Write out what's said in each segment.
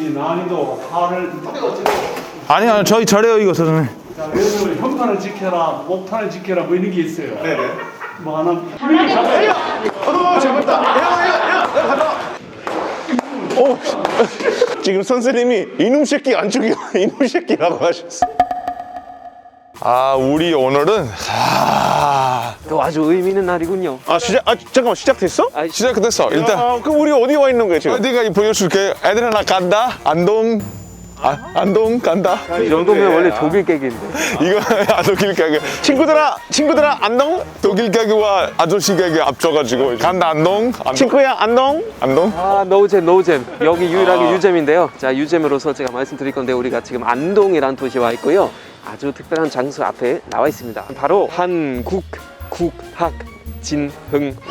이 난이도 하를 아니 아니 저희 잘해요 이거 선생님. 자 그래서 현판을 지켜라 목판을 지켜라 뭐 이런 게 있어요. 네네. 뭐 하나 어, 잡았다. 야, 야, 야, 야, 가자. 오, 지금 선생님이 이놈 새끼 안쪽이 이놈 새끼라고 하셨어. 아 우리 오늘은 아, 또 아주 의미 있는 날이군요. 아, 시작, 아, 잠깐만, 시작됐어? 아, 시작됐어. 일단 아, 그럼 우리 어디 와 있는 거야, 지금? 내가 보여줄게. 애들 하나 간다. 안동. 아, 안동 간다. 이 정도면 원래 독일 깨기인데. 이거 아 독일 가게. 친구들아, 친구들아, 안녕? 독일 가게와 아저씨 가게 합쳐가지고 간다 안동. 안동. 친구야, 안녕? 안동. 아, 노잼, 노잼. 여기 유일하게 유잼인데요. 자, 유잼으로서 제가 말씀드릴 건데 우리가 지금 안동이라는 도시에 와 있고요. 아주 특별한 장소 앞에 나와 있습니다. 바로 한국 국학 진흥원입니다.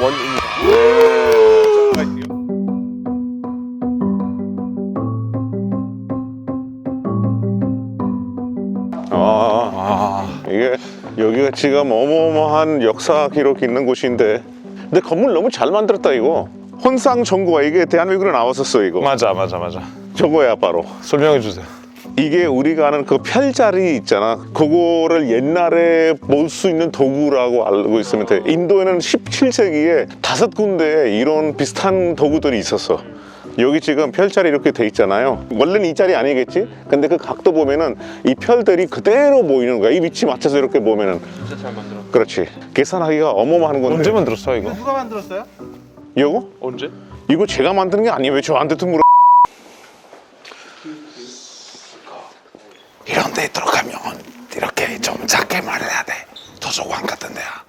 아, 이게 여기가 지금 어마어마한 역사 기록 있는 곳인데, 근데 건물 너무 잘 만들었다 이거. 혼상 정구가 이게 대한민국에 나왔었어 이거. 맞아 맞아 맞아. 저거야 바로. 설명해 주세요. 이게 우리가 아는 그 별자리 있잖아. 그거를 옛날에 볼 수 있는 도구라고 알고 있으면 돼. 인도에는 17세기에 다섯 군데에 이런 비슷한 도구들이 있었어. 여기 지금 별자리 이렇게 돼 있잖아요. 원래는 이 자리 아니겠지? 근데 그 각도 보면은 이 별들이 그대로 보이는 거야. 이 위치 맞춰서 이렇게 보면은. 진짜 잘 만들어. 그렇지. 계산하기가 어마어마한 건데. 언제 만들었어 이거? 누가 만들었어요? 이거? 언제? 이거 제가 만드는 게 아니에요. 왜 저한테 또 물어? 이런 데 들어가면 이렇게 좀 작게 말해야 돼. 도서관 같은 데야.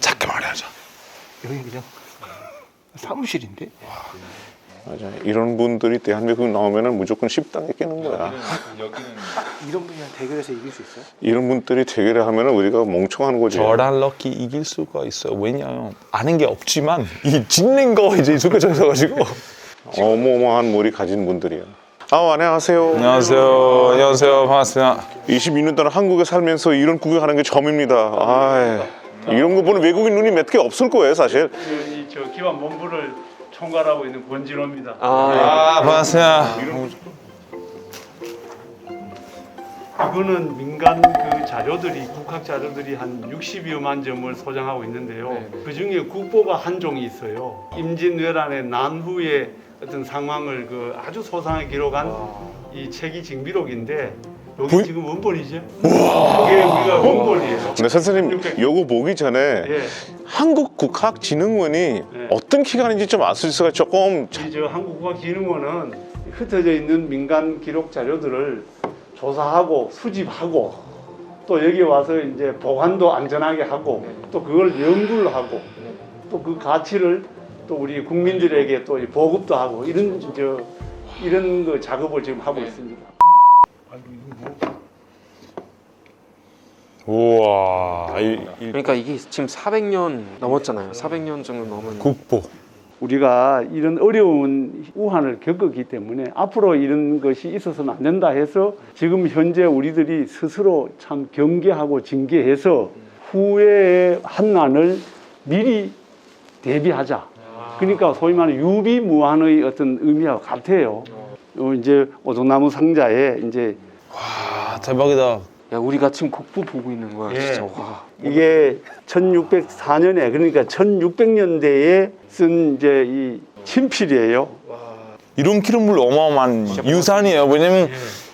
작게 말해야죠. 여기 그냥 사무실인데? 맞아. 이런 분들이 대한민국 나오면은 무조건 식당에 끼는 거야. 이런 분이랑 대결해서 이길 수 있어요? 이런 분들이 대결을 하면은 우리가 멍청한 거지. 저랑 럭키 이길 수가 있어요. 왜냐면 아는 게 없지만 이 짓는 거 이제 익숙해져 있어가지고. 어마어마한 물이 가진 분들이야. 아 안녕하세요. 안녕하세요. 안녕하세요. 반갑습니다. 22년 동안 한국에 살면서 이런 구경하는 게 처음입니다. 아 이런 거 보는 외국인 눈이 몇 개 없을 거예요, 사실. 이저 기반 본부를 총괄하고 있는 권진호입니다. 아, 아 반갑습니다. 이거는 민간 그 자료들이 국학 자료들이 한 60여만 점을 소장하고 있는데요. 그 중에 국보가 한 종이 있어요. 임진왜란의 난후의 어떤 상황을 그 아주 소상하게 기록한 이 책이 징비록인데 여기 지금 원본이죠. 이게 우리가 원본이에요. 근데 선생님 요거 보기 전에 예, 한국국학진흥원이 어떤 기관인지 좀 알 수 있어요. 조금 이 저 한국국학진흥원은 흩어져 있는 민간 기록 자료들을 조사하고 수집하고 또 여기 와서 이제 보관도 안전하게 하고 또 그걸 연구를 하고 또 그 가치를 또 우리 국민들에게 또 보급도 하고 이런 저 이런 그 작업을 지금 하고 있습니다. 우와. 이, 이 그러니까 이게 지금 400년 넘었잖아요. 400년 정도 넘은. 국보. 우리가 이런 어려운 우한을 겪었기 때문에 앞으로 이런 것이 있어서는 안 된다 해서 지금 현재 우리들이 스스로 참 경계하고 징계해서 후회의 한난을 미리 대비하자. 그러니까 소위 말하는 유비무한의 어떤 의미와 같아요. 어, 이제 오동나무 상자에 이제 아 대박이다. 야, 우리가 지금 국보 보고 있는 거야, 예. 진짜. 와. 이게 1604년에 그러니까 1600년대에 쓴 이제 이 친필이에요. 이런 기름물 어마어마한 유산이에요. 왜냐면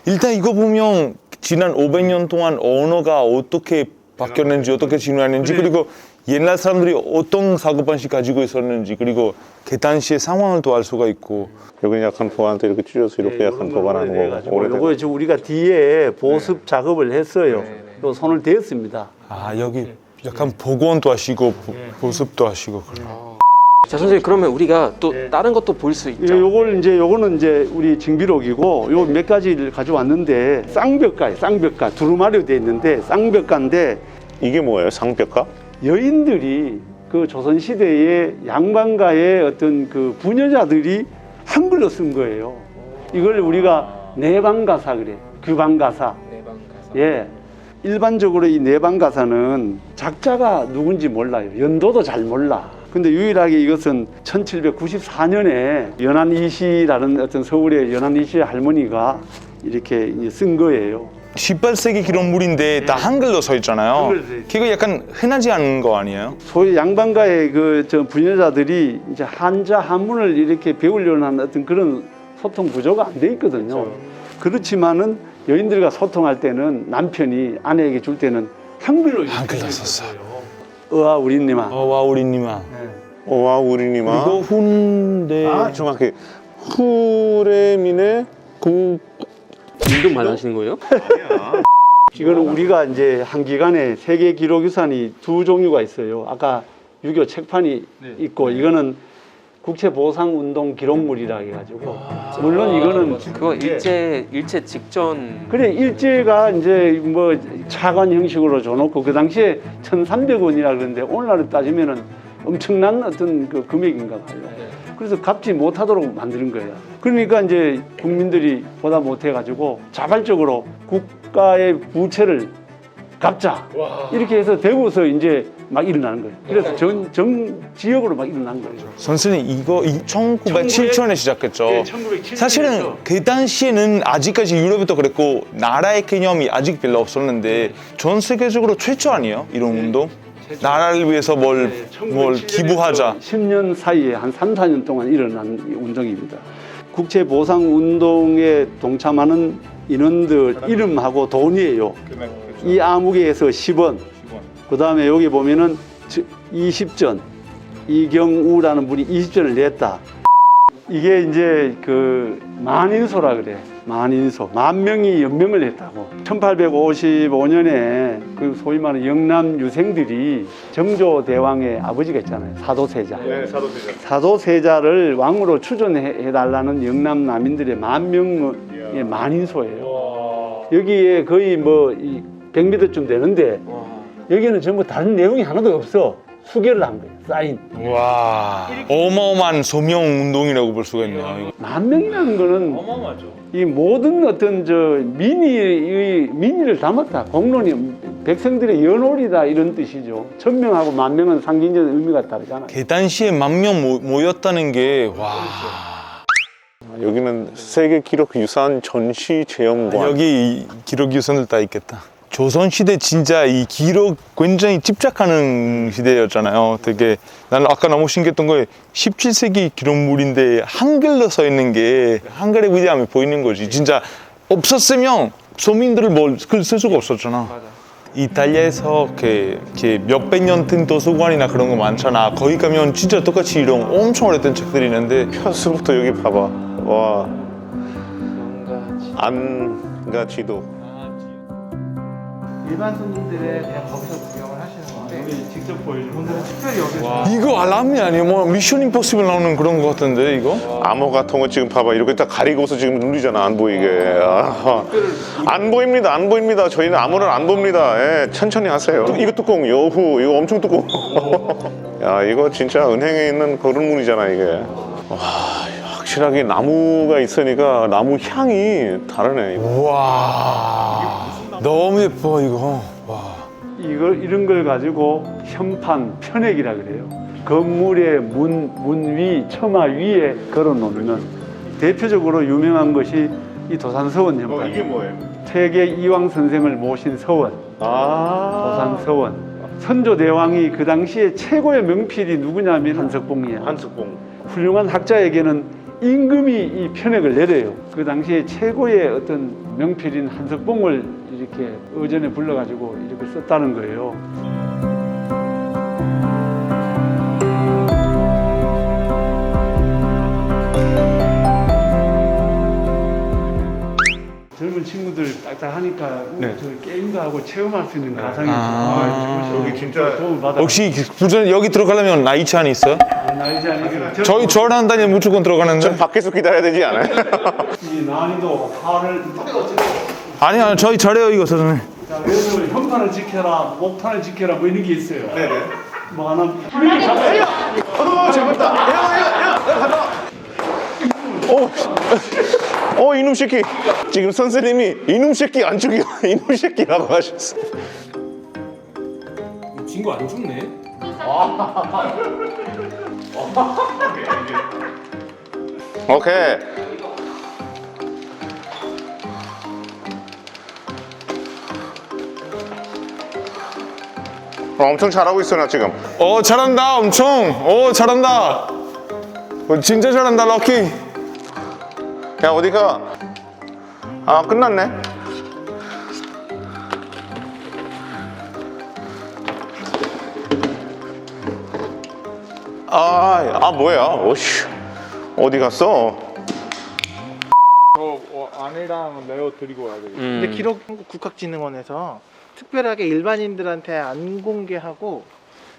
일단 이거 보면 지난 500년 동안 언어가 어떻게 바뀌었는지 어떻게 진화했는지 그리고 옛날 사람들이 어떤 사고 방식 가지고 있었는지 그리고 그 당시의 상황을 또 알 수가 있고 여기 약간 보관한테 이렇게 찢어서 이렇게 약간 보관하는 거고 오래된 요거 지금 우리가 뒤에 보습 작업을 했어요. 요 손을 대었습니다. 아 여기 약간 복원도 하시고 보- 보습도 하시고 그래요. 자, 선생님, 그러면 우리가 또 다른 것도 볼수 예, 있죠? 요걸 이제 요거는 이제 우리 징비록이고 요 몇 가지를 가져왔는데 쌍벽가에 쌍벽가 두루마리로 돼 있는데 쌍벽가인데 이게 뭐예요? 상벽가? 여인들이 그 조선 시대의 양반가의 어떤 그 부녀자들이 한글로 쓴 거예요. 이걸 우리가 내방가사 그래. 규방가사. 예. 일반적으로 이 내방가사는 작자가 누군지 몰라요. 연도도 잘 몰라. 근데 유일하게 이것은 1794년에 연안이시라는 어떤 서울의 연안이시 할머니가 이렇게 쓴 거예요. 18세기 기록물인데 다 한글로 써 있잖아요. 한글로 써 있죠. 그거 약간 흔하지 않은 거 아니에요? 소위 양반가의 그저 부녀자들이 이제 한자 한문을 이렇게 배우려는 하는 어떤 그런 소통 구조가 안 돼 있거든요. 그렇지만은 여인들과 소통할 때는 남편이 아내에게 줄 때는 한글로 한글로 썼어요. 어아 우리님아. 어와 우리님아. 오와 우리님아. 이거 훈데 아 정확히 후레민의 구 운동 말하시는 거예요? 이거는 우리가 이제 한 기간에 세계 기록 유산이 두 종류가 있어요. 아까 유교 책판이 있고 이거는 국채 보상 운동 기록물이라 해가지고. 물론 이거는 그거 일제 일제 직전. 그래 일제가 이제 뭐 차관 형식으로 줘놓고 그 당시에 1,300원이라 그러는데 오늘날로 따지면은 엄청난 어떤 그 금액인가 봐요. 그래서 갚지 못하도록 만드는 거예요. 그러니까 이제 국민들이 보다 못해가지고 자발적으로 국가의 부채를 갚자 이렇게 해서 대구에서 이제 막 일어나는 거예요. 그래서 전, 전 지역으로 막 일어난 거예요. 선생님 이거 1907년에 시작했죠. 네, 1907 사실은. 그 당시에는 아직까지 유럽에도 그랬고 나라의 개념이 아직 별로 없었는데 전 세계적으로 최초 아니에요? 이런 운동? 나라를 위해서 뭘, 뭘 기부하자. 10년 사이에 한 3, 4년 동안 일어난 이 운동입니다. 국채 보상 운동에 동참하는 인원들 이름하고 돈이에요. 이 암흑에서 10원. 그 다음에 여기 보면은 20전. 이경우라는 분이 20전을 냈다. 이게 이제 그 만인소라 그래. 만인소. 만 명이 연명을 했다고. 1855년에 그 소위 말하는 영남 유생들이 정조 대왕의 아버지가 있잖아요. 사도세자. 네 사도세자. 사도세자를 왕으로 추존해 달라는 영남 남인들의 만 명의 만인소예요. 여기에 거의 뭐이 100m쯤 되는데 여기는 전부 다른 내용이 하나도 없어. 수개를 한 거예요. 사인. 와 어마어마한 소명 운동이라고 볼 수가 있네요. 만 명이라는 거는 이 모든 어떤 저 민의의 민의를 담았다. 공론이 백성들의 연홀이다 이런 뜻이죠. 천 명하고 만 명은 상징적 의미가 다르잖아요. 그 당시에 만명 모였다는 게 와. 여기는 세계 기록 유산 전시 체험관. 여기 기록 유산들 다 있겠다. 조선 시대 진짜 이 기록 굉장히 집착하는 시대였잖아요. 되게 나는 아까 너무 신기했던 게 17세기 기록물인데 한글로 써 있는 게 한글의 위대함이 보이는 거지. 진짜 없었으면 서민들을 뭘 글 쓸 수가 없었잖아. 이탈리아에서 그, 그 몇백 년 된 도서관이나 그런 거 많잖아. 거기 가면 진짜 똑같이 이런 엄청 오래된 책들이 있는데 표수부터 여기 봐봐. 와. 안가 지도. 일반 손님들은 그냥 거기서 구경을 하시는 건데 직접 보여주는 오늘은 특별히 여기서 이거 알람이 아니에요? 뭐 미션 임포시블 나오는 그런 거 같은데 이거? 암호 같은 거 지금 봐봐. 이렇게 딱 가리고서 지금 누르잖아. 안 보이게. 아, 안 보입니다. 안 보입니다. 저희는 아무런 안 봅니다. 예, 천천히 하세요. 이거 뚜껑 여후. 이거 엄청 두꺼워. 야, 이거 진짜 은행에 있는 그런 문이잖아, 이게. 와, 확실하게 나무가 있으니까 나무 향이 다르네. 이거. 와 너무 예뻐 이거 와 이걸 이런 걸 가지고 현판 편액이라 그래요. 건물의 문, 문 위, 처마 위에 걸어 놓는 대표적으로 유명한 것이 이 도산서원 현판. 뭐예요? 세계 이왕 선생을 모신 서원, 아. 도산서원. 선조 대왕이 그 당시에 최고의 명필이 누구냐면 한석봉이야. 한석봉. 훌륭한 학자에게는 임금이 이 편액을 내려요. 그 당시에 최고의 어떤 명필인 한석봉을 이렇게 의전에 불러가지고 이렇게 썼다는 거예요. 젊은 친구들 딱딱하니까 저 게임도 하고 체험할 수 있는 가상이 아. 여기 진짜 도움을 받아. 혹시 부전 여기 들어가려면 나이 제한 있어요? 나이지 아니고 저희 저랑 다니면 무조건 들어가는데 밖에서 기다려야 되지 않아요? 이 난이도 화를 아니 아니 저희 잘해요 이거 선생님 자, 그래서 현판을 지켜라, 목판을 지켜라 뭐 이런 게 있어요. 네네. 뭐 하나 어, 이놈 새끼. 지금 선생님이 이놈 새끼 안 죽여. 이놈 새끼라고 하셨어. 친구 안 죽네. 오케이. 어, 엄청 잘하고 있어 나 지금. 어 잘한다 엄청 어 잘한다 어, 진짜 잘한다 럭키 야 어디가? 아 끝났네. 아, 아 뭐야? 오씨, 어디 갔어? 아내랑 레오 드리고 와야 되겠다 근데 기록 한국 국학진흥원에서 특별하게 일반인들한테 안 공개하고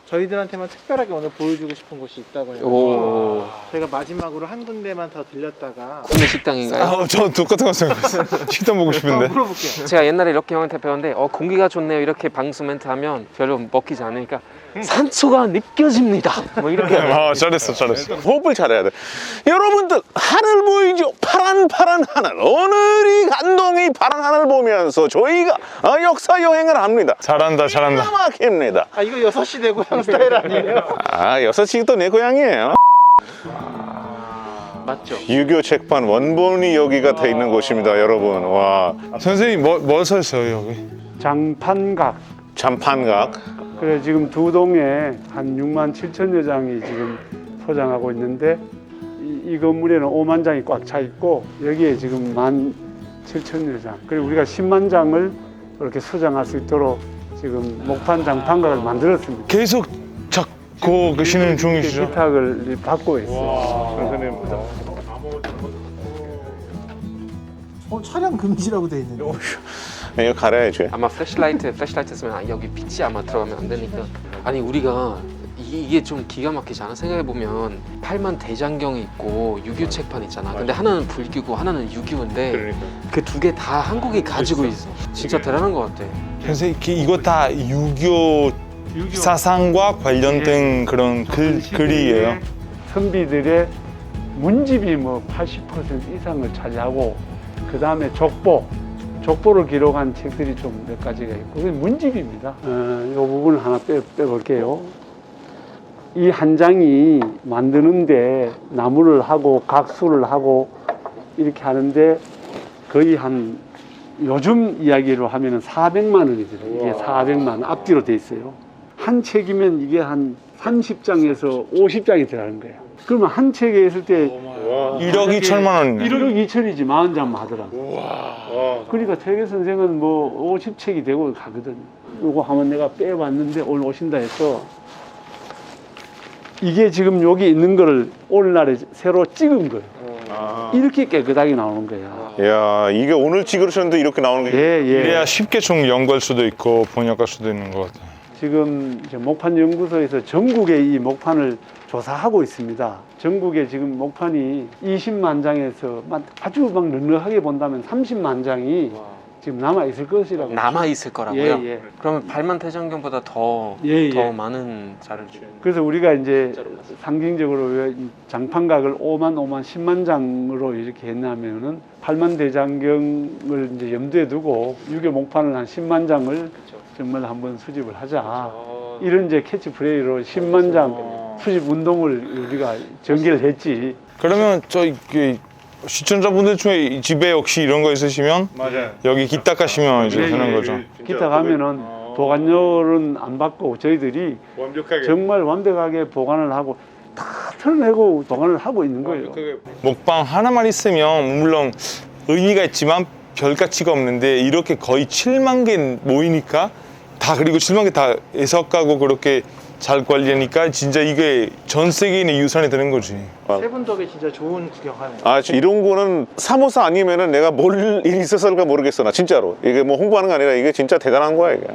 저희들한테만 특별하게 오늘 보여주고 싶은 곳이 있다고 해요. 오 저희가 마지막으로 한 군데만 더 들렸다가 국내 식당인가요? 아 저 똑같은 거 생각했어 식당 보고 싶은데 물어볼게요. 제가 옛날에 이렇게 형한테 배웠는데 어 공기가 좋네요 이렇게 방송 멘트 하면 별로 먹히지 않으니까 산소가 느껴집니다 뭐 이렇게 아 잘했어 잘했어 호흡을 잘해야 돼. 여러분들 하늘 보이죠? 파란 파란 하늘. 오늘 이 감동이 파란 하늘 보면서 저희가 어, 역사 여행을 합니다. 잘한다 잘한다 막힙니다. 아 이거 6시 내 고향 스타일 아니에요? 아 여섯 시도 내 고향이에요. 맞죠? 유교 책판 원본이 여기가 돼 있는 곳입니다, 여러분. 와 선생님 뭐, 뭐 썼어요 여기? 장판각. 잠판각. 그래 지금 두 동에 한 6만 7천여 장이 지금 소장하고 있는데 이, 이 건물에는 5만 장이 꽉 차 있고 여기에 지금 1만 7천여 장. 그리고 우리가 10만 장을 이렇게 소장할 수 있도록 지금 목판 장판각을 만들었습니다. 계속 잡고 계시는 중이시죠? 기탁을 받고 있어요. 어, 촬영 금지라고 돼 있는데. 이거 가려야지. 아마 플래시라이트 플래시라이트 쓰면 아, 여기 빛이 아마 들어가면 안 되니까 아니 우리가 이- 이게 좀 기가 막히지 않아? 생각해 보면 8만 대장경이 있고 유교 책판 있잖아. 근데 하나는 불교고 하나는 유교인데 그두 개 다 한국이 가지고 있어. 진짜 대단한 것 같아. 선생님 그 이거 다 유교 사상과 관련된 그런 글, 글이에요 선비들의 문집이 뭐 80% 이상을 차지하고 그 다음에 족보, 족보를 기록한 책들이 좀 몇 가지가 있고 그게 문집입니다. 어, 이 부분을 하나 빼, 빼볼게요. 이 한 장이 만드는데 나무를 하고 각수를 하고 이렇게 하는데 거의 한 요즘 이야기로 하면은 400만 원이 들어요. 이게 400만 원 앞뒤로 돼 있어요. 한 책이면 이게 한 30장에서 50장이 들어가는 거예요. 그러면 한 책에 있을 때 1억 2천만 원이네 1억 2천이지 40장만 하더라고. 그러니까 퇴계 선생은 뭐 50책이 되고 가거든. 요거 한번 내가 빼봤는데 오늘 오신다 해서 이게 지금 여기 있는 거를 오늘날에 새로 찍은 거예요. 이렇게 깨끗하게 나오는 거야. 야 이게 오늘 찍으셨는데 이렇게 나오는 게. 예, 예. 이래야 쉽게 좀 연구할 수도 있고 번역할 수도 있는 것 같아요 지금 이제 목판 연구소에서 전국의 이 목판을 조사하고 있습니다. 전국에 지금 목판이 20만 장에서 막 아주 막 넉넉하게 본다면 30만 장이 지금 남아 있을 것이라고. 남아 있을 거라고요. 예, 예. 그러면 8만 대장경보다 더, 예, 더 예. 많은 자를 그래서 우리가 이제 상징적으로 왜이 장판각을 5만, 5만, 10만 장으로 이렇게 했냐면은 8만 대장경을 이제 염두에 두고 유교 목판을 한 10만 장을 정말 한번 수집을 하자. 이런 이제 캐치프레이로 10만 장 수집 운동을 우리가 전개를 했지. 그러면 저희 그 시청자분들 중에 이 집에 혹시 이런 거 있으시면 여기 기타 가시면 이제 예, 되는 예, 거죠. 기타 가면은 보관료는 안 받고 저희들이 정말 완벽하게 보관을 하고 다 털어내고 보관을 하고 있는 거예요. 먹방 하나만 있으면 물론 의미가 있지만 별 가치가 없는데 이렇게 거의 7만 개 모이니까 다 그리고 7만 개 다 해석하고 그렇게 잘 관리하니까 진짜 이게 전 세계인의 유산이 되는 거지. 세분 덕에 진짜 좋은 구경하네요. 아 이런 거는 사모사 아니면은 내가 뭘 일이 있었을까 모르겠어 나 진짜로 이게 뭐 홍보하는 게 아니라 이게 진짜 대단한 거야 이게.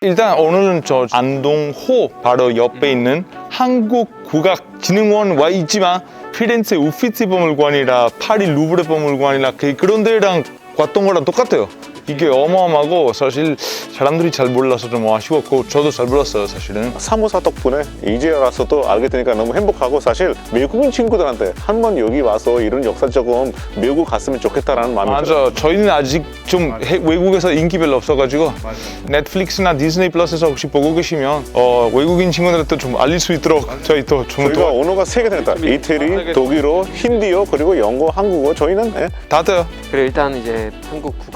일단 오늘은 저 안동호 바로 옆에 있는 한국국악진흥원 와 있지만 피렌체 우피치 박물관이라 파리 루브르 박물관이라 그- 그런 데랑 왔던 거랑 똑같아요. 이게 어마어마하고 사실 사람들이 잘 몰라서 좀 아쉬웠고 저도 잘 몰랐어요 사실은. 사무사 덕분에 이제 와서도 알게 되니까 너무 행복하고 사실 외국인 친구들한테 한 번 여기 와서 이런 역사 조금 배우고 갔으면 좋겠다라는 마음이 들어요. 맞아 저희는 아직 좀 해- 외국에서 인기 별로 없어가지고 넷플릭스나 디즈니 플러스에서 혹시 보고 계시면 어, 외국인 친구들한테 좀 알릴 수 있도록 저희 또 좀 저희가 더 언어가 세개 된다. 이태리, 독일어, 힌디어, 그리고 영어, 한국어. 저희는 예, 다 돼요. 그리고 일단 이제 한국 국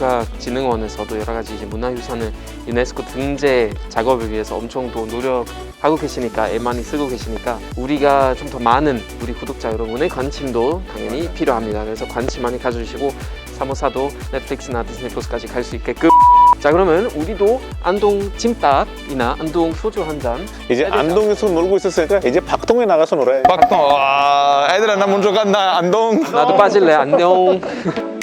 가진흥원에서도 여러 가지 이제 문화유산을 유네스코 등재 작업을 위해서 엄청 또 노력하고 계시니까 애 많이 쓰고 계시니까 우리가 좀 더 많은 우리 구독자 여러분의 관심도 당연히 필요합니다. 그래서 관심 많이 가져주시고 사모사도 넷플릭스나 디즈니 플러스까지 갈 수 있게끔. 자 그러면 우리도 안동 찜닭이나 안동 소주 한 잔 이제 안동에서 놀고 있었으니까 이제 박동에 나가서 놀아야 박동 와 애들아 나 먼저 간다. 안동. 나도 빠질래 안녕